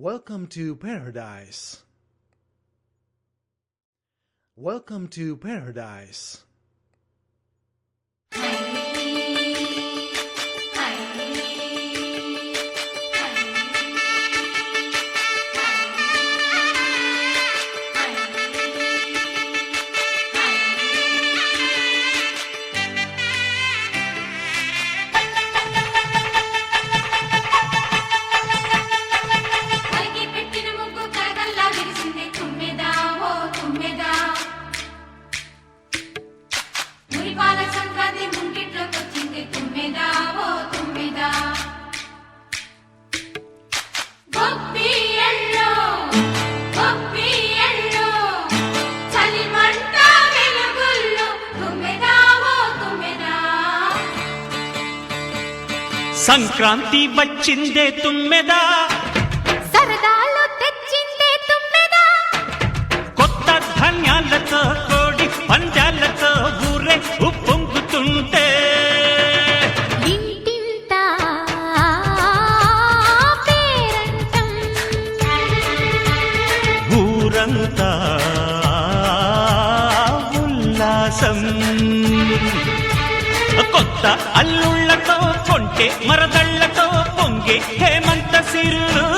Welcome to paradise. Welcome to paradise. Sankranti వచ్చిందే తుమ్మెదా. సరదాలు తెచ్చిందే తుమ్మెదా. కొత్త ధాన్యాలతో కోడి పంజాలతో ఊరే ఉప్పొంగుతుంటే. ఊరంతా ఉల్లాసం. కొత్త అల్లుళ్ళతో కొంటే మరదళ్ళతో పొంగే హేమంత సిరులు.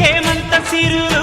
హేమంత సిరులు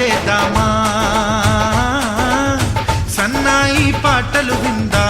చేద్దామా? సన్నాయి పాటలు విందా